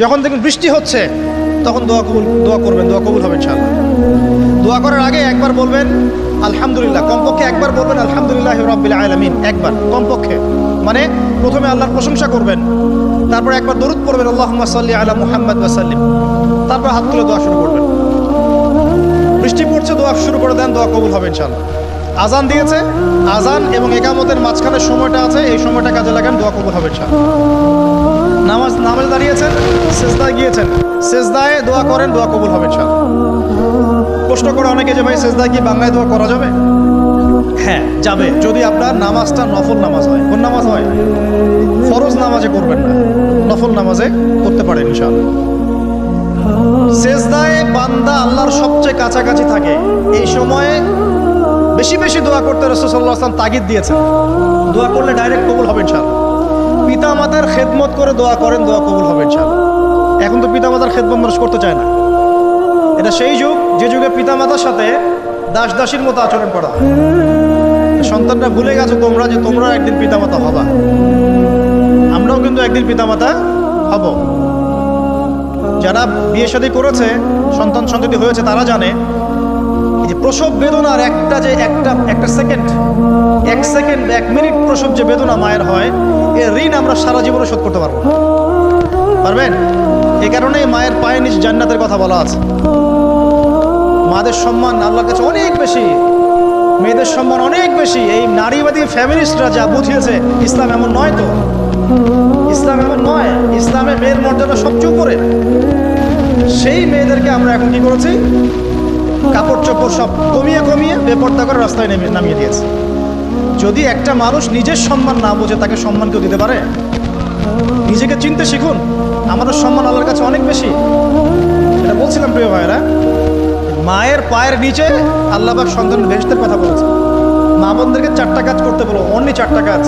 যখন দেখবেন বৃষ্টি হচ্ছে, তখন দোয়া কবুল, দোয়া করবেন, দোয়া কবুল হবে ইনশাআল্লাহ। দোয়া করার আগে একবার বলবেন, আলহামদুলিল্লাহ। কমপক্ষে একবার বলবেন, আলহামদুলিল্লাহ রব্বিল আলামিন। একবার, কমপক্ষে। মানে প্রথমে আল্লাহর প্রশংসা করবেন, তারপর একবার দরুদ পড়বেন আল্লাহ সাল্লি আলা মুহাম্মদ ওয়াসাল্লিম তারপর হাত তুলে দোয়া শুরু করবেন। বৃষ্টি পড়ছে, দোয়া শুরু করে দেন, দোয়া কবুল হবে ইনশাআল্লাহ। আজান দিয়েছে। আজান এবং একামতের মাঝখানে সময়টা আছে। এই সময়টা কাজে লাগান, দোয়া কবুল হবে নামাজ নামাজ দাঁড়িয়েছেন, সেজদায় গিয়েছেন। সেজদায় দোয়া করেন, দোয়া কবুল হবে প্রশ্ন করে অনেকে যে, ভাই, সেজদায় কি বাংলায় দোয়া করা যাবে? হ্যাঁ যাবে। যদি আপনার নামাজটা নফল নামাজ হয়। কোন নামাজ হয়? ফরজ নামাজে করবেন না। নফল নামাজে করতে পারেন ইনশাআল্লাহ। সেজদায় বান্দা আল্লাহর সবচেয়ে কাছাকাছি থাকে। এই সময়ে বেশি বেশি দোয়া করতে রসুল্লাহ আসলাম তাগিদ দিয়েছেন। দোয়া করলে ডাইরেক্ট কবুল হবে ইনশাআল্লাহ। পিতা মাতার খেদমত করে দোয়া করেন, দোয়া কবুল হবে ইনশাআল্লাহ। এখন তো পিতা মাতার খেদমত মানুষ করতে চায় না। এটা সেই যুগ, যে যুগে পিতা মাতার সাথে দাস দাসীর মতো আচরণ করা সন্তানরা ভুলে গেছো তোমরা যে তোমরা একদিন পিতা মাতা হবা। আমরাও কিন্তু একদিন পিতা মাতা হব। যারা বিয়ে শাদী করেছে, সন্তান সন্ততি হয়েছে, তারা জানে যে প্রসব বেদনার একটা যে একটা একটা সেকেন্ড এক সেকেন্ড এক মিনিট প্রসব যে বেদনা মায়ের হয়, এর ঋণ আমরা সারা জীবনে শোধ করতে পারব। পারবেন? এ কারণেই মায়ের পায়ে নিচ জান্নাতের কথা বলা আছে। মাদের সম্মান আল্লাহর কাছে অনেক বেশি, মেয়েদের সম্মান অনেক বেশি। এই নারীবাদী ফ্যামিলিস্টরা যা বুঝিয়েছে, ইসলাম এমন নয় তো? ইসলাম এমন নয়। ইসলামে মেয়ের মর্যাদা সবচেয়ে উপরে সেই মেয়েদেরকে আমরা এখন কি করেছি? কাপড় চোপড় সব কমিয়ে কমিয়ে বেপর্দা করে রাস্তায় নেমে নামিয়ে দিয়েছে। যদি একটা মানুষ নিজের সম্মান না বোঝে, তাকে সম্মান কেউ দিতে পারে? নিজেকে চিনতে শিখুন। আমাদের সম্মান আল্লাহর কাছে অনেক বেশি। এটা বলছিলাম প্রিয় ভাইরা মায়ের পায়ের নিচে আল্লাহবাক সন্তান ভেস্তের কথা বলেছে মা বোনদেরকে চারটা কাজ করতে বলো, অনলি চারটা কাজ।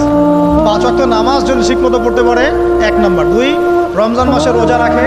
পাঁচ অক্ট নামাজ যদি ঠিকমতো পড়তে পারে, এক নম্বর। দুই, রমজান মাসে রোজা রাখে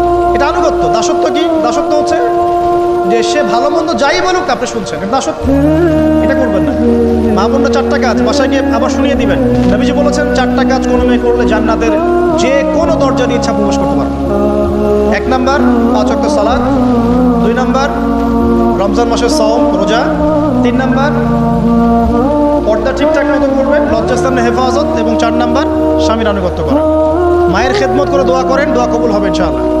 এটা আনুগত্য দাসত্ব কি? দাসত্ব হচ্ছে যে সে ভালো মন্দ যাই বলুক আপনি শুনছেন। দাসত্ব। এটা করবেন না। মা বোনরা চারটা কাজ, বাসায় গিয়ে আবার শুনিয়ে দিবেন। নবীজি বলেছেন, চারটা কাজ কোনো মেয়ে করলে জান্নাতের যে কোনো দরজা দিয়ে ইচ্ছা প্রবেশ করতে পারবে। এক নাম্বার, পাঁচ অক্ট সালাদ দুই নাম্বার, রমজান মাসের সওম রোজা। তিন নাম্বার, পর্দা ঠিকঠাক মতো করবেন লজ্জাস্থানের হেফাজত। এবং চার নাম্বার, স্বামীর আনুগত্য করা। মায়ের খেদমত করে দোয়া করেন, দোয়া কবুল হবে ইনশাআল্লাহ।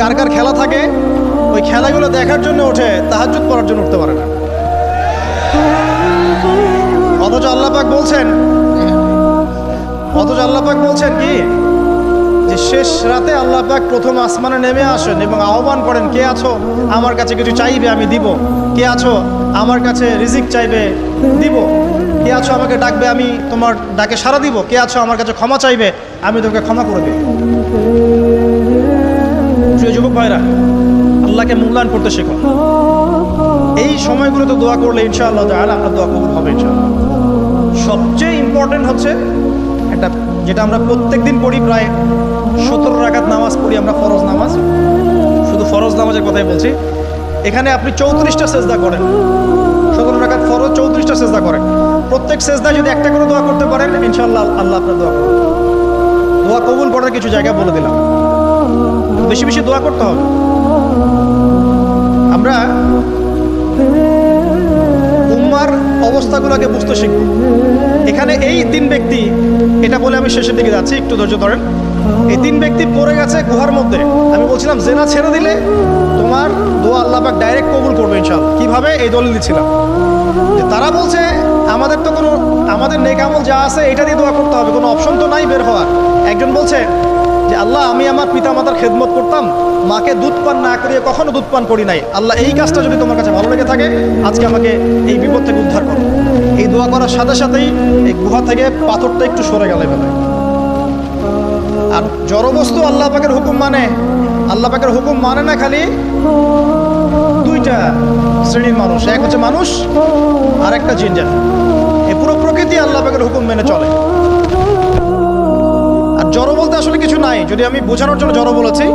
কার কার খেলা থাকে, ওই খেলাগুলো দেখার জন্য ওঠে তাহাজুদ পড়ার জন্য উঠতে পারে না। অথচ আল্লাপাক বলছেন, অথচ আল্লাপাক বলছেন কি? যে শেষ রাতে আল্লাপাক প্রথম আসমানে নেমে আসেন এবং আহ্বান করেন, কে আছো? আমার কাছে কিছু চাইবে, আমি দিব। কে আছো? আমার কাছে রিজিক চাইবে, দিব। কে আছো? আমাকে ডাকবে, আমি তোমার ডাকে সাড়া দিব। কে আছো? আমার কাছে ক্ষমা চাইবে, আমি তোকে ক্ষমা করে দেব। প্রিয় যুবক ভাইরা, আল্লাহকে মূল্যায়ন করতে শেখো। এই সময়গুলোতে দোয়া করলে ইনশাআল্লাহ তাহলে আপনার দোয়া কবুল হবে ইনশাআল্লাহ। সবচেয়ে ইম্পর্টেন্ট হচ্ছে একটা, যেটা আমরা প্রত্যেক দিন পড়ি প্রায় সতেরো রাকাত নামাজ পড়ি আমরা, ফরজ নামাজ। শুধু ফরজ নামাজের কথাই বলছি। এখানে আপনি চৌত্রিশটা সেজদা করেন। সতেরো রাকাত ফরজ, চৌত্রিশটা সেজদা করেন। প্রত্যেক সেজদায় যদি একটা করে দোয়া করতে পারেন, ইনশাআল্লাহ আল্লাহ আপনার দোয়া দোয়া কবুল করার কিছু জায়গা বলে দিলাম। বেশি বেশি দোয়া করতে হবে। আমরা উম্মার অবস্থাগুলোকে বুঝতে শিখব। এখানে এই তিন ব্যক্তি, এটা বলে আমি শেষের দিকে যাচ্ছি, একটু ধৈর্য ধরেন। এই তিন ব্যক্তি পড়ে গেছে গুহার মধ্যে। আমি বলছিলাম, জেনা ছেড়ে দিলে তোমার দোয়া আল্লাহ পাক ডাইরেক্ট কবুল করবে ইনশাল্লাহ কীভাবে? এই দলিল দিচ্ছিলাম। যে তারা বলছে, আমাদের তো কোনো, আমাদের নেক আমল যা আছে, এটা দিয়ে দোয়া করতে হবে, কোনো অপশন তো নাই বের হওয়ার। একজন বলছে যে আল্লাহ, আমি আমার পিতা মাতার খেদমত করতাম। মাকে দুধ পান না করিয়ে কখনো দুধ পান করি নাই। আল্লাহ, এই কাজটা যদি তোমার কাছে ভালো লেগে থাকে, আজকে আমাকে এই বিপদ থেকে উদ্ধার করো। এই দোয়া করার সাথে সাথেই এই গুহা থেকে পাথরটা একটু সরে গেল এভাবে। আর জড়বস্তু আল্লাহ পাকের হুকুম মানে আল্লাহ পাকের হুকুম মানে না খালি দুইটা শ্রেণির মানুষ। এক হচ্ছে মানুষ আর একটা জিনজার এই পুরো প্রকৃতি আল্লাহ পাকের হুকুম মেনে চলে। জড় বলতে আসলে কিছু নাই। যদি আমি বোঝানোর জন্য জড় বলেছি,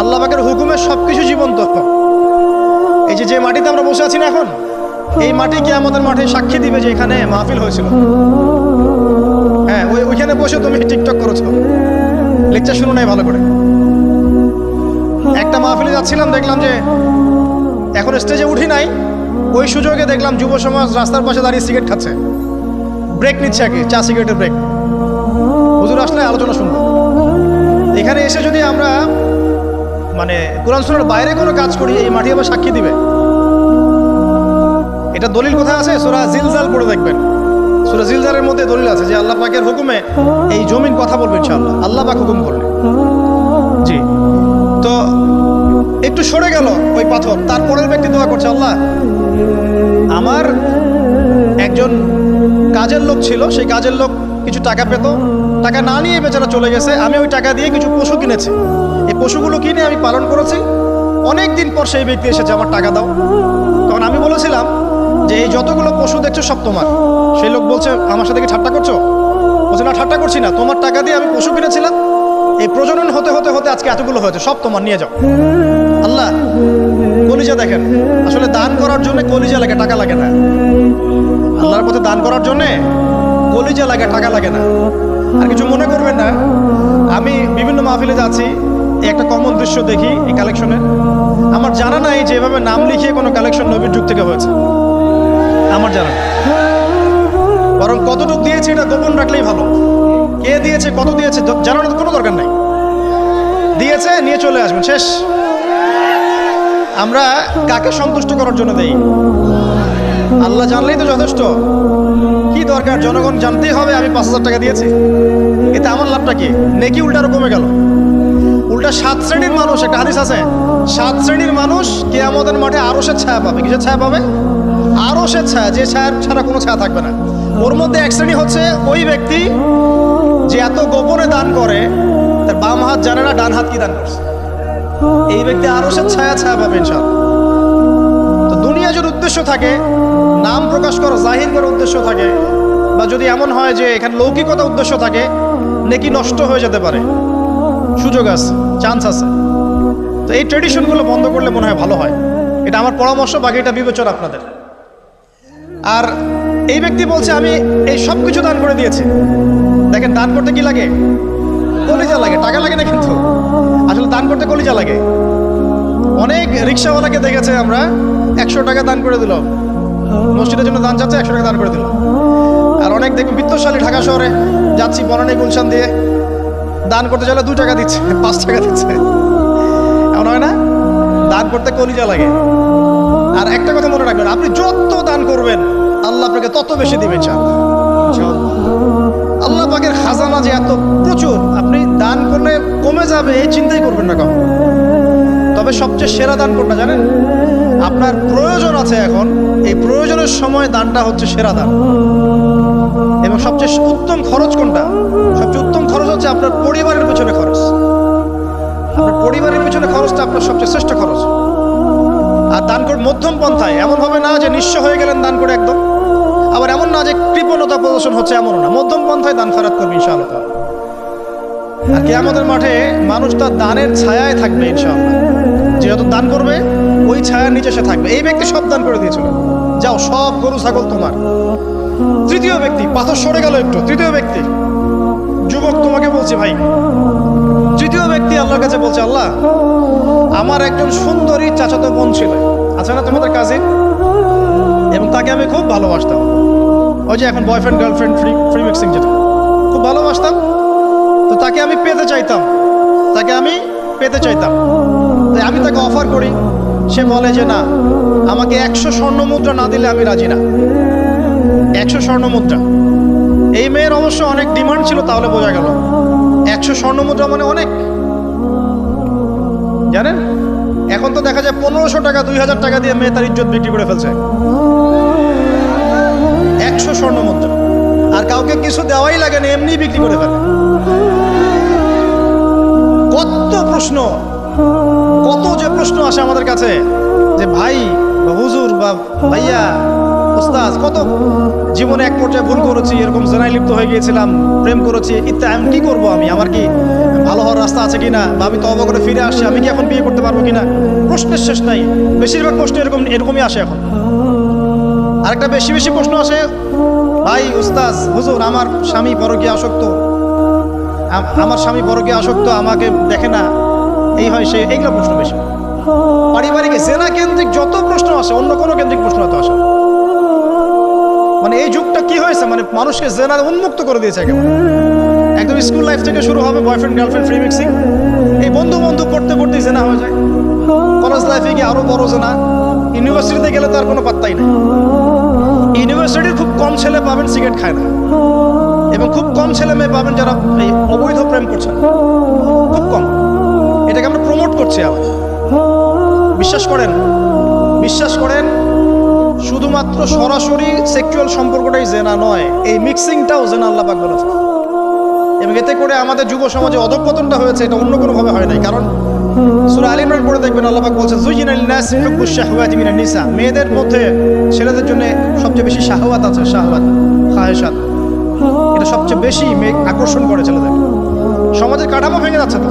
আল্লাহ পাকের হুকুমে সব কিছু জীবন্ত এই যে যে মাটিতে আমরা বসে আছি না এখন, এই মাটি কি আমাদের মাঠে সাক্ষী দিবে যে এখানে মাহফিল হয়েছিল। হ্যাঁ ওই ওইখানে বসে তুমি টিকটক করেছ। লেকচার শুরু নাই ভালো করে। একটা মাহফিলে যাচ্ছিলাম, দেখলাম যে এখন স্টেজে উঠি নাই। ওই সুযোগে দেখলাম যুব সমাজ রাস্তার পাশে দাঁড়িয়ে সিগারেট খাচ্ছে। ব্রেক নিচ্ছে কি চা সিগারেটের ব্রেক হুজুর আসলে আলোচনা শুনব এখানে এসে যদি আমরা মানে কোরআন সুরার বাইরে কোনো কাজ করি, এই মাটি আবার সাক্ষী দিবে। এটা দলিল কোথায় আছে? সুরা জিলজাল পড়ে দেখবেন। সুরা জিলজালের মধ্যে দলিল আছে যে আল্লাহ পাকের হুকুমে এই জমিন কথা বলবে ইনশাআল্লাহ। আল্লাহ পাক হুকুম করলে জি। তো একটু সরে গেল ওই পাথর, তারপরের ব্যক্তি দোয়া করছে, আল্লাহ, আমার একজন কাজের লোক ছিল, সেই কাজের লোক কিছু টাকা পেত, টাকা না নিয়ে বেচারা চলে গেছে, আমি ওই টাকা দিয়ে কিছু পশু কিনেছি। এই পশুগুলো কিনে আমি পালন করেছি। অনেক দিন পর সেই ব্যক্তি এসেছে, আমার টাকা দাও। তখন আমি বলেছিলাম যে, এই যতগুলো পশু দেখছ সব তোমার। সেই লোক বলছে, আমার সাথে কি ঠাট্টা করছ? বলছে, না, ঠাট্টা করছি না। তোমার টাকা দিয়ে আমি পশু কিনেছিলাম। এই প্রজনন হতে হতে হতে আজকে এতগুলো হয়েছে, সব তোমার, নিয়ে যাও। আল্লাহ, কলিজা দেখেন। আসলে দান করার জন্য কলিজা লাগে, টাকা লাগে না। আল্লাহর পথে দান করার জন্যে কলিজা লাগে, টাকা লাগে না। আর কিছু মনে করবেন না, আমি বিভিন্ন মাহফিলে যাচ্ছি একটা কমন দৃশ্য দেখি এই কালেকশনে আমার জানা নাই যে এভাবে নাম লিখিয়ে কোনো কালেকশন নবীর যুগ থেকে হয়েছে। আমার জানা বরং কতটুকু দিয়েছে এটা গোপন রাখলেই ভালো। কে দিয়েছে, কত দিয়েছে জানানোর কোনো দরকার নাই। দিয়েছে, নিয়ে চলে আসবেন, শেষ। আমরা কাকে সন্তুষ্ট করার জন্য দেই? আল্লাহ জানলেই তো যথেষ্ট। কি দরকার? জনগণ জানতেই হবে, আমি পাঁচ হাজার টাকা দিয়েছি। এতে আমার লাভটা কি? নেকি উল্টা আরও কমে গেল। উল্টা সাত শ্রেণির মানুষ, একটা হাদিস আছে, সাত শ্রেণির মানুষ কে আমাদের মাঠে আরও সে ছায়া পাবে। কিসের ছায়া পাবে? আরও সে ছায়া, যে ছায়ার ছাড়া কোনো ছায়া থাকবে না। ওর মধ্যে এক শ্রেণি হচ্ছে ওই ব্যক্তি যে এত গোপনে দান করে, তার বাম হাত জানে না, ডান হাত কি দান করছে। এই ব্যক্তি আরও সে ছায়া ছায়া পাবে ইনশাআল্লাহ। যদি উদ্দেশ্য থাকে, নাম প্রকাশ করা জাহির করার উদ্দেশ্য থাকে, বা যদি এমন হয় যে এখানে লৌকিকতা উদ্দেশ্য থাকে, নেকি নষ্ট হয়ে যেতে পারে। সুযোগ আছে চান্স আছে। তো এই ট্রেডিশনগুলো বন্ধ করলে মনে হয় ভালো হয়। এটা আমার পরামর্শ বাকি এটা বিবেচনা আপনাদের। আর এই ব্যক্তি বলছে, আমি এই সব কিছু দান করে দিয়েছি। দেখেন, দান করতে কি লাগে? কলিজা লাগে, টাকা লাগে না কিন্তু। আসলে দান করতে কলিজা লাগে। অনেক রিক্সাওয়ালাকে দেখেছে আমরা একশো টাকা দান করে দিল। মসজিদের জন্য দান চাচ্ছে একশো টাকা দান করে দিল। আর অনেক দেখুন বিত্তশালী ঢাকা শহরে যাচ্ছি বনানী গুলশান দিয়ে। দান করতে চাইলে দু টাকা দিচ্ছে পাঁচ টাকা দিচ্ছে। এমন হয় না? দান করতে কলিজা লাগে। আর একটা কথা মনে রাখবেন আপনি যত দান করবেন আল্লাহ আপনাকে তত বেশি দিবেন চান আল্লাহ পাকের খাজানা যে এত প্রচুর আপনি দান করলে কমে যাবে এই চিন্তাই করবেন না কখন। তবে সবচেয়ে সেরা দান কোনটা জানেন? আপনার প্রয়োজন আছে এখন। এই প্রয়োজনের সময় দানটা হচ্ছে সেরা দান। এবং সবচেয়ে উত্তম খরচ কোনটা? সবচেয়ে উত্তম খরচ হচ্ছে আপনার পরিবারের পেছনে খরচ। আপনার পরিবারের পেছনে খরচটা আপনার সবচেয়ে শ্রেষ্ঠ খরচ। আর দান করে মধ্যম পন্থায়, এমন হবে না যে নিঃস্ব হয়ে গেলেন দান করে একদম। আবার এমন না যে কৃপণতা প্রদর্শন হচ্ছে এমনও না। মধ্যম পন্থায় দান খরাত করবে ইনশাআল্লাহ। আর কে আমাদের মাঠে মানুষ তার দানের ছায়ায় থাকবে ইনশাআল্লাহ। যে যত দান করবে ওই ছায়ার নিচে সে থাকবে। এই ব্যক্তি সব দান করে দিয়েছিল। যাও, সব গরু, ছাগল তোমার। তৃতীয় ব্যক্তি, পাথর সরে গেল একটু। তৃতীয় ব্যক্তি, যুবক তোমাকে বলছি, ভাই। তৃতীয় ব্যক্তি আল্লাহর কাছে বলছে, আল্লাহ, আমার একজন সুন্দরী চাচাতো বোন ছিল। আছে না তোমাদের কাজিন এবং তাকে আমি খুব ভালোবাসতাম। ওই যে এখন boyfriend girlfriend free free mixing যেটা। খুব ভালোবাসতাম। তো তাকে আমি পেতে চাইতাম। তাকে আমি পেতে চাইতাম। তাই আমি তাকে অফার করি। সে বলে যে, না, আমাকে একশো স্বর্ণ মুদ্রা না দিলে আমি রাজি না। একশো স্বর্ণ মুদ্রা এই মেয়ের অবশ্য অনেক ডিমান্ড ছিল, তাহলে বোঝা গেল। একশো স্বর্ণ মুদ্রা মানে অনেক। জানেন? এখন তো দেখা যায় পনেরোশো টাকা, দুই হাজার টাকা দিয়ে মেয়ে তার ইজ্জত বিক্রি করে ফেলছে। একশো স্বর্ণ মুদ্রা আর কাউকে কিছু দেওয়াই লাগে না এমনি বিক্রি করে ফেলে। কত প্রশ্ন! কত যে প্রশ্ন আসে আমাদের কাছে, যে ভাই বা হুজুর বা ভাইয়া উস্তাজ কত জীবনে এক পর্যায়ে ভুল করেছি, এরকম জেনায় লিপ্ত হয়ে গিয়েছিলাম, প্রেম করেছি, ইত্যাদি, আমি কি করব আমি? আমার কি ভালো হওয়ার রাস্তা আছে কিনা? বা আমি তবা করে ফিরে আসছি, আমি কি এখন বিয়ে করতে পারব কিনা? প্রশ্নের শেষ নাই। বেশিরভাগ প্রশ্ন এরকম, এরকমই আসে এখন। আরেকটা বেশি বেশি প্রশ্ন আসে, ভাই উস্তাজ হুজুর, আমার স্বামী পরকীয় আসক্ত। আমার স্বামী পরকীয় আসক্ত, আমাকে দেখে না। এই হয় সে, এইগুলো প্রশ্ন বেশি। পারিবারিক জেনা কেন্দ্রিক যত প্রশ্ন আসে, অন্য কোনো কেন্দ্রিক প্রশ্ন এত আসে মানে এই যুগটা কি হয়েছে? মানে মানুষকে জেনা উন্মুক্ত করে দিয়েছে একেবারে। একদম স্কুল লাইফ থেকে শুরু হবে বয়ফ্রেন্ড গার্লফ্রেন্ড ফ্রি মিক্সিং এই বন্ধু বন্ধু পড়তে পড়তে জেনা হয়ে যায়। কলেজ লাইফে গিয়ে আরও বড় জেনা। ইউনিভার্সিটিতে গেলে তো আর কোনো পাত্তাই নেই। ইউনিভার্সিটির খুব কম ছেলে পাবেন, সিগারেট খায় না। এবং খুব কম ছেলে মেয়ে পাবেন যারা অবৈধ প্রেম করছেন খুব কম। আমরা প্রমোট করছি আবার। বিশ্বাস করেন বিশ্বাস করেন, শুধুমাত্র সরাসরি সেক্সুয়াল সম্পর্কটাই জেনা নয়, এই মিক্সিংটাও জেনা আল্লাহ পাক বলেছে এবং এতে করে আমাদের যুব সমাজে অধঃপতনটা হয়েছে, এটা অন্য কোনোভাবে হয় নাই। কারণ সূরা আলী ইমরান পড়ে দেখবেন আল্লাহ পাক বলছেন যুজিনা লিন-নাস হুব্বুশ শাহওয়াতি মিনান নিসা। মেয়েদের মধ্যে ছেলেদের জন্য সবচেয়ে বেশি শাহওয়াত আছে, শাহওয়াত, খাহেশাত। এটা সবচেয়ে বেশি মেয়ে আকর্ষণ করে ছেলেদের। সমাজের কাঠামো ভেঙে যাচ্ছে তো।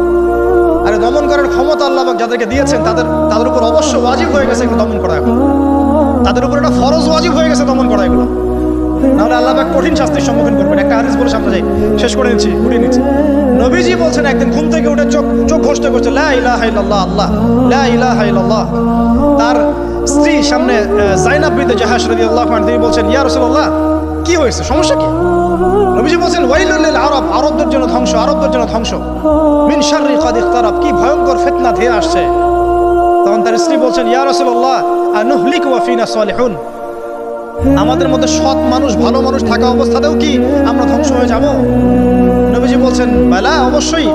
করার ক্ষমতা আল্লাহ পাক যাদেরকে দিয়েছেন তাদের তাদের উপর অবশ্য ওয়াজিব হয়ে গেছে এগুলো দমন করা এখন। তাদের উপর একটা ফরজ ওয়াজিব হয়ে গেছে দমন করা এগুলো। নাহলে আল্লাহ পাক কঠিন শাস্তির সম্মুখীন করবেন। একটা হাদিস বলে সামনে যাই। শেষ করে নিচ্ছি উঠিয়ে নিচ্ছি। নবীজি বলছেন একদিন ঘুম থেকে উঠে চোখ চোখ ঘষতে করছে লা ইলাহা ইল্লাল্লাহ আল্লাহ লা ইলাহা ইল্লাল্লাহ। তার স্ত্রী সামনে আহ, জাইনাব বিনতে জাহাজ রাদিয়াল্লাহু আনহা তিনি বলছেন ইয়া রাসূলুল্লাহ কি হয়েছে? সমস্যা কি? নবীজি বলছেন আরব, আরবদের জন্য ধ্বংস, আরবদের জন্য ধ্বংস। মিন শাররি কাদ ইখতারাব। কি ভয়ঙ্কর ফিতনা ধেয়ে আসছে। তখন তার স্ত্রী বলছেন, ইয়া রাসূলুল্লাহ ওয়া ফিনা সালিহুন? আমাদের মধ্যে সৎ মানুষ, ভালো মানুষ থাকা অবস্থাতেও কি আমরা ধ্বংস হয়ে যাব? নবীজি বলছেন, বেলা, অবশ্যই।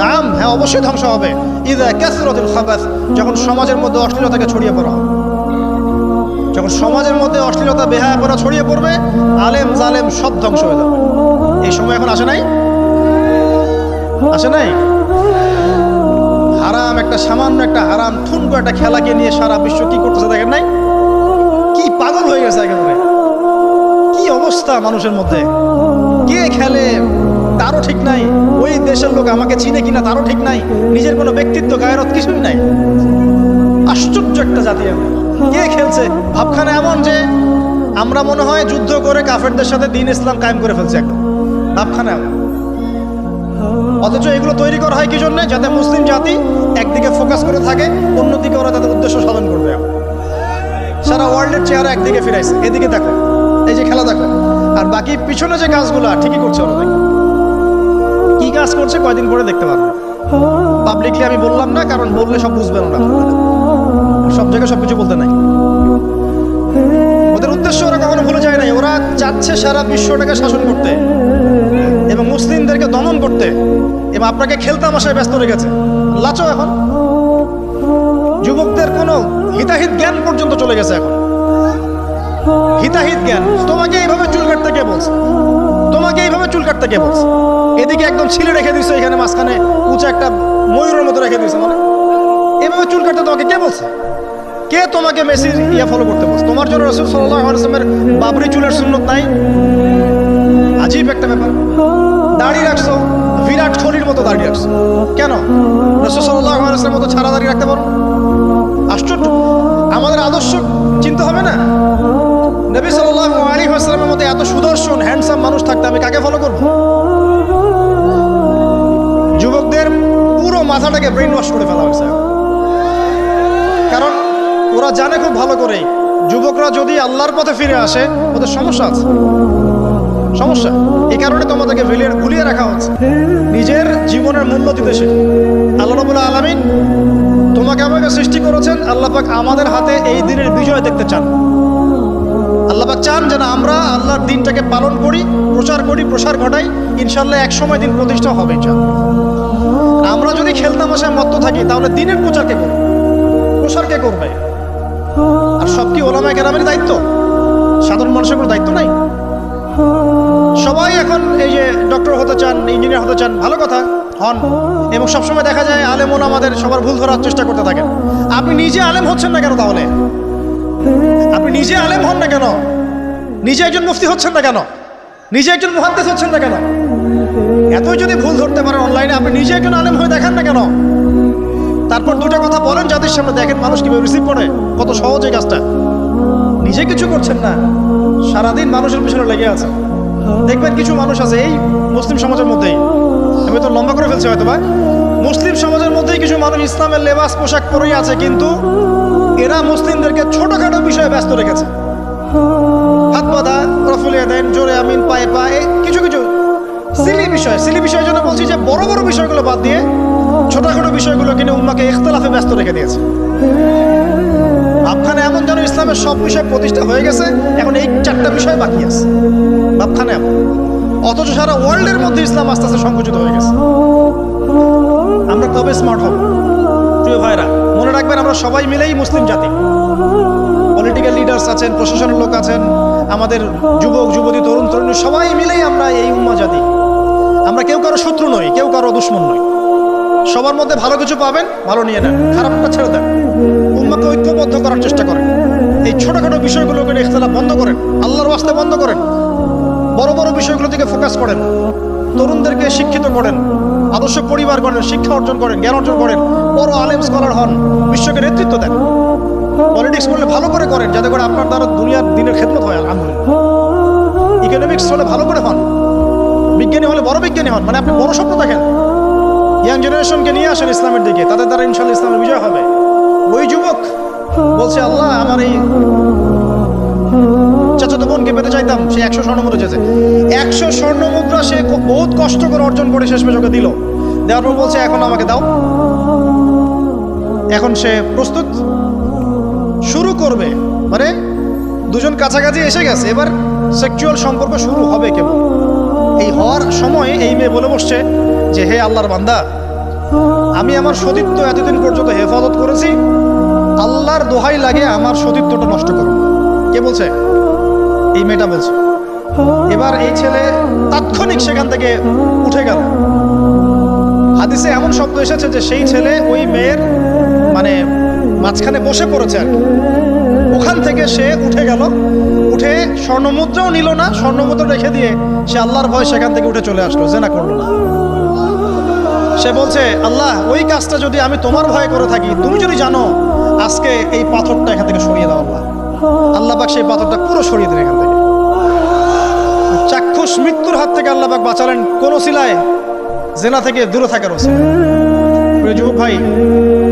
নাম হ্যাঁ অবশ্যই ধ্বংস হবে। ইদা ক্যাসরতুল খাবাস, যখন সমাজের মধ্যে অশ্লীলতাকে ছড়িয়ে পড়া। যখন সমাজের মধ্যে অশ্লীলতা বেহায়া করা ছড়িয়ে পড়বে, আলেম, জালেম সব ধ্বংস হয়ে যাবে। এই সময় এখন আসে নাই? আসে নাই? হারাম একটা, সামান্য একটা, হারাম, ঠুনকো একটা খেলাকে নিয়ে সারা বিশ্ব কি করতেছে দেখেন নাই? কি পাগল হয়ে গেছে একেবারে। কি অবস্থা মানুষের মধ্যে? কে খেলে? তারও ঠিক নাই। ওই দেশের লোক আমাকে চিনে কিনা তারও ঠিক নাই। নিজের কোনো ব্যক্তিত্ব, গায়রত কিছুই নাই। আশ্চর্য একটা জাতি আমরা। কে খেলছে? ভাবখানা এমন যে আমরা মনে হয় যুদ্ধ করে কাফেরদের সাথে দিন ইসলাম কায়েম করে ফেলছে একদম। ভাবখানা এমন। অথচ এগুলো তৈরি করা হয় কি জন্য যাতে মুসলিম জাতি একদিকে ফোকাস করে থাকে, অন্যদিকে ওরা তাদের উদ্দেশ্য সাধন করবে। সারা ওয়ার্ল্ডের চেহারা একদিকে ফিরাইছে। এদিকে দেখো, এই যে খেলা দেখো। আর বাকি পিছনে যে কাজগুলো ঠিকই করছে ওরা দেখো। কি কাজ করছে কয়দিন পরে দেখতে পারবে। পাবলিকলি আমি বললাম না, কারণ বললে সব বুঝবেন না জায়গায় সব বলতে নাই। ওদের উদ্দেশ্য ওরা কখনো ভুলে যায় নাই। ওরা চাচ্ছে সারা বিশ্বটাকে শাসন করতে এবং মুসলিমদেরকে দমন করতে। এবং আপনাকে খেলতামাশায় ব্যস্ত রেখেছে। লাচো এখন। যুবকদের কোনো হিতাহিত জ্ঞান পর্যন্ত চলে গেছে এখন। হিতাহিত জ্ঞান। তোমাকে এইভাবে চুল কাটতে কে বলছে? তোমাকে এইভাবে চুল কাটতে কে বলছে? এদিকে একদম ছিলে রেখে দিছো এখানে মাঝখানে উঁচা একটা ময়ূরের মতো রেখে দিয়েছে মানে। এভাবে চুল কাটতে তোমাকে কে বলছে? কে তোমাকে মেসির ইয়া ফলো করতে বলছে? তোমার জন্য রসুল আলাইসলামের বাবরি চুলের সুন্নত নাই? আজীব একটা ব্যাপার। দাঁড়িয়ে রাখছো, বিরাট কোহলির মতো দাঁড়িয়ে রাখছো। কেন? রসুল সাল্লাহ মতো ছাড়া দাঁড়িয়ে রাখতে পারো আশ্চর্য। আমাদের আদর্শ চিন্তা হবে না? নবী সাল্লাহ আলী মধ্যে এত সুদর্শন হ্যান্ডসাম মানুষ থাকতে আমি কাকে ফলো করব? যুবকদের পুরো মাথাটাকে ব্রেন ওয়াশ করে ফেলা হয়েছে ওরা জানে খুব ভালো করেই। যুবকরা যদি আল্লাহর পথে ফিরে আসে, ওদের সমস্যা আছে। সমস্যা। এই কারণে তোমাদেরকে ভেলিয়ে ভুলিয়ে রাখা হচ্ছে। নিজের জীবনের মূল্য দিতে সে। আল্লাহ রবুল্লা আলমিন তোমাকে আমাকে সৃষ্টি করেছেন, আল্লাহ পাক আমাদের হাতে এই দিনের বিজয় দেখতে চান। আল্লাহ পাক চান যেন আমরা আল্লাহর দিনটাকে পালন করি, প্রচার করি, প্রসার ঘটাই। ইনশাল্লাহ এক সময় দিন প্রতিষ্ঠা হবে আমরা যদি খেলতামাশায় মত্ত থাকি, তাহলে দিনের প্রচার কে করবে? প্রসার কে করবে? আর সব কি ওলামায় কেরামের দায়িত্ব? সাধারণ মানুষের কোনো দায়িত্ব নাই? সবাই এখন এই যে ডক্টর হতে চান, ইঞ্জিনিয়ার হতে চান, ভালো কথা, হন। এবং সবসময় দেখা যায় আলেম আমাদের সবার ভুল ধরার চেষ্টা করতে থাকেন। আপনি নিজে আলেম হচ্ছেন না কেন তাহলে? আপনি নিজে আলেম হন না কেন? নিজে একজন মুফতি হচ্ছেন না কেন? নিজে একজন মহাদ্দেশ হচ্ছেন না কেন? এতই যদি ভুল ধরতে পারেন অনলাইনে, আপনি নিজে একজন আলেম হয়ে দেখান না কেন? তারপর দুটো কথা বলেন, যাদের সামনে দেখেন মানুষ কীভাবে রিসিভ করে। কত সহজ এই কাজটা। নিজে কিছু করছেন না, সারাদিন মানুষের পিছনে লেগে আছে দেখবেন কিছু মানুষ আছে, এই মুসলিম সমাজের মধ্যেই। আমি তো লম্বা করে ফেলছি হয়তো বা মুসলিম সমাজের মধ্যেই কিছু মানুষ ইসলামের লেবাস পোশাক পরেই আছে, কিন্তু এরা মুসলিমদেরকে ছোটখাটো বিষয়ে ব্যস্ত রেখেছে। হাত বাঁধা রফুলিয়া দেন, জোরে আমিন, পায়ে পায়ে কিছু কিছু। সিলি বিষয়, সিলি বিষয়ের জন্য বলছি যে বড় বড় বিষয়গুলো বাদ দিয়ে ছোটখাটো বিষয়গুলো কিনে উম্মাকে ইখতলাফে ব্যস্ত রেখে দিয়েছে। ভাবখানে এমন যেন ইসলামের সব বিষয় প্রতিষ্ঠা হয়ে গেছে, এখন এই চারটা বিষয় বাকি আছে। ভাবখানে এমন। অথচ সারা ওয়ার্ল্ডের মধ্যে ইসলাম আস্তে আস্তে সংকুচিত হয়ে গেছে। আমরা কবে স্মার্ট হব? প্রিয় ভাইরা, মনে রাখবেন আমরা সবাই মিলেই মুসলিম জাতি। পলিটিক্যাল লিডার্স আছেন, প্রশাসনের লোক আছেন, আমাদের যুবক, যুবতী, তরুণ, তরুণী, সবাই মিলেই আমরা এই উম্মা জাতি। আমরা কেউ কারও শত্রু নই, কেউ কারও দুশ্মন নই। সবার মধ্যে ভালো কিছু পাবেন, ভালো নিয়ে নেন। খারাপটা ছেড়ে দেন। উম্মাকে ঐক্যবদ্ধ করার চেষ্টা করেন। এই ছোটখাটো বিষয়গুলোকে ইখতলাফ বন্ধ করেন। আল্লাহর ওয়াস্তে বন্ধ করেন। বড় বড় বিষয়গুলো দিকে ফোকাস করেন। তরুণদেরকে শিক্ষিত করেন। আদর্শ পরিবার করেন শিক্ষা অর্জন করেন, জ্ঞান অর্জন করেন। বড় আলেম, স্কলার হন, বিশ্বকে নেতৃত্ব দেন। পলিটিক্স করলে ভালো করে করেন, যাতে করে আপনার দ্বারা দুনিয়ার দিনের খেদমত হয়, আলহামদুলিল্লাহ। ইকোনমিক্স হলে ভালো করে হন। বিজ্ঞানী হলে বড় বিজ্ঞানী হন মানে আপনি বড় স্বপ্ন দেখেন। ইয়াং জেনারেশনকে নিয়ে আসেন ইসলামের দিকে তাদের দ্বারা ইনশাল্লাহ ইসলামের বিজয় হবে। ওই যুবক বলছে, আল্লাহ, আমার এই মানে দুজন কাছাকাছি এসে গেছে। এবার সেক্সুয়াল সম্পর্ক শুরু হবে কেবল। এই হওয়ার সময় এই মেয়ে বলে বসছে যে হে আল্লাহর বান্দা, আমি আমার সতীত্ব এতদিন পর্যন্ত হেফাজত করেছি, আল্লাহর দোহাই লাগে আমার সতীত্বটা নষ্ট করো। কে বলছে? এই মেয়েটা বলছে। এবার এই ছেলে তাৎক্ষণিক সেখান থেকে উঠে গেল। হাদিসে এমন শব্দ এসেছে যে সেই ছেলে ওই মেয়ের মানে মাঝখানে বসে পড়েছে আর ওখান থেকে সে উঠে গেল। উঠে স্বর্ণমুদ্রাও নিল না, স্বর্ণমুদ্রা রেখে দিয়ে সে আল্লাহর ভয় সেখান থেকে উঠে চলে আসলো, জেনা করল না। সে বলছে, আল্লাহ, ওই কাজটা যদি আমি তোমার ভয় করে থাকি, তুমি যদি জানো, আজকে এই পাথরটা এখান থেকে সরিয়ে দাও আল্লাহ। আল্লাহ পাক সেই পাথরটা পুরো সরিয়ে দেন এখান থেকে। চাক্ষুষ মৃত্যুর হাত থেকে আল্লাহ পাক বাঁচালেন কোন শিলায়, জেনা থেকে দূরে থাকার যুবক ভাই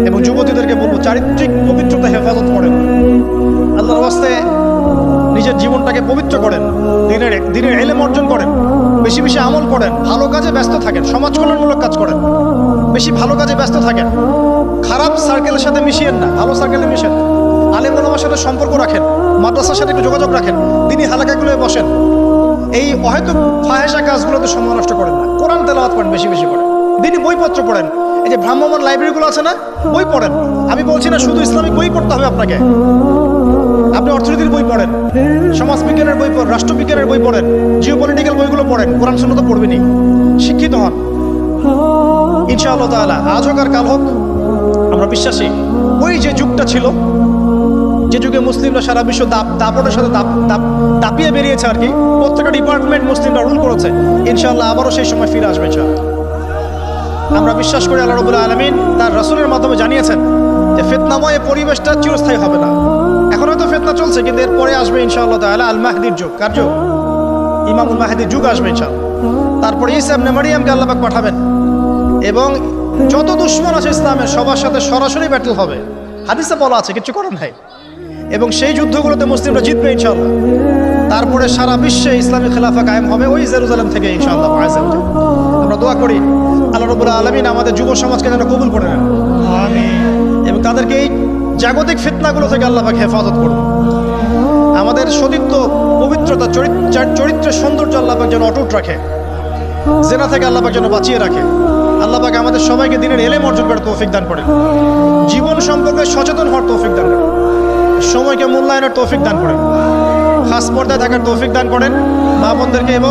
এবং যুবতীদেরকে বলব, চারিত্রিক পবিত্রতা, হেফাজত করেন। আল্লাহর বাস্তে নিজের জীবনটাকে পবিত্র করেন। দিনের দিনের এলেম অর্জন করেন। বেশি বেশি আমল করেন। ভালো কাজে ব্যস্ত থাকেন। সমাজ কল্যাণমূলক কাজ করেন। বেশি ভালো কাজে ব্যস্ত থাকেন। খারাপ সার্কেলের সাথে মিশিয়েন না। ভালো সার্কেলে মিশেন আলেম ওলামার সাথে সম্পর্ক রাখেন। মাদ্রাসার সাথে একটু যোগাযোগ রাখেন। তিনি হালাকাগুলোয় বসেন। এই অহেতুক ফাহেসা কাজগুলোতে সময় নষ্ট করেন না। কোরআন তেলাওয়াত করেন বেশি বেশি করেন দিনই বইপত্র পড়েন। এই যে ভ্রাম্যমান লাইব্রেরিগুলো আছে না, বই পড়েন। আমি বলছি না শুধু ইসলামিক বই পড়তে হবে আপনাকে। আপনি অর্থনীতির বই পড়েন সমাজ বিজ্ঞানের বই পড়েন, রাষ্ট্রবিজ্ঞানের বই পড়েন জিও পলিটিক্যাল বইগুলো পড়েন, কোরআন শুনে তো পড়বেনই। শিক্ষিত হন। ইনশাআল্লাহ তাআলা, আজ হোক আর কাল হোক, আমরা বিশ্বাসী। ওই যে যুগটা ছিল, যে যুগে মুসলিমরা সারা বিশ্ব দাপ, দাপটের সাথে দাপ দাপ, দাপিয়ে বেরিয়েছে আর কি, প্রত্যেকটা ডিপার্টমেন্ট মুসলিমরা রুল করেছে। ইনশাআল্লাহ আবারও সেই সময় ফিরে আসবে আমরা বিশ্বাস করি আল্লাহ রবুল্লা আলমিন তার রসুলের মাধ্যমে জানিয়েছেন যে ফেতনাময় পরিবেশটা চিরস্থায়ী হবে না। এখন হয়তো ফেতনা চলছে কিন্তু এরপরে আসবে ইনশাআল্লাহ তাহলে আল মাহদির যুগ। কার যুগ? ইমামুল মাহদির যুগ আসবে ইনশাআল্লাহ। তারপরে ইসলাম নেমারিয়ামকে আল্লাহবাক পাঠাবেন। এবং যত দুশ্মন আছে ইসলামের সবার সাথে সরাসরি ব্যাটেল হবে। হাদিসে বলা আছে কিছু করেন নাই। এবং সেই যুদ্ধগুলোতে মুসলিমরা জিতবে ইনশাআল্লাহ। তারপরে সারা বিশ্বে ইসলামী খেলাফা কায়েম হবে ওই জেরুজালেম থেকে ইনশাআল্লাহ। আমরা দোয়া করি আল্লাহ রবুল্লাহ আলমিন আমাদের যুব সমাজকে যেন কবুল করে নেন। এবং তাদেরকে এই জাগতিক ফিতনাগুলো থেকে আল্লাহ পাক হেফাজত করুন। আমাদের সতীত্ব, পবিত্রতা, চরিত- চার- চরিত্রের সৌন্দর্য আল্লাহ যেন অটুট রাখে। জেনা থেকে আল্লাহ যেন বাঁচিয়ে রাখে। আল্লাহ পাক আমাদের সবাইকে দিনের এলেম অর্জন করে তৌফিক দান করেন। জীবন সম্পর্কে সচেতন হওয়ার তৌফিক দান করেন। সময়কে মূল্যায়নের তৌফিক দান করেন। খাস পর্দায় থাকার তৌফিক দান করেন। মা বোনদেরকে এবং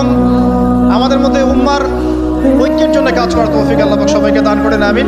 আমাদের মধ্যে উম্মার ঐক্যের জন্য কাজ করার তৌফিক আল্লাহ সবাইকে দান করেন, আমিন।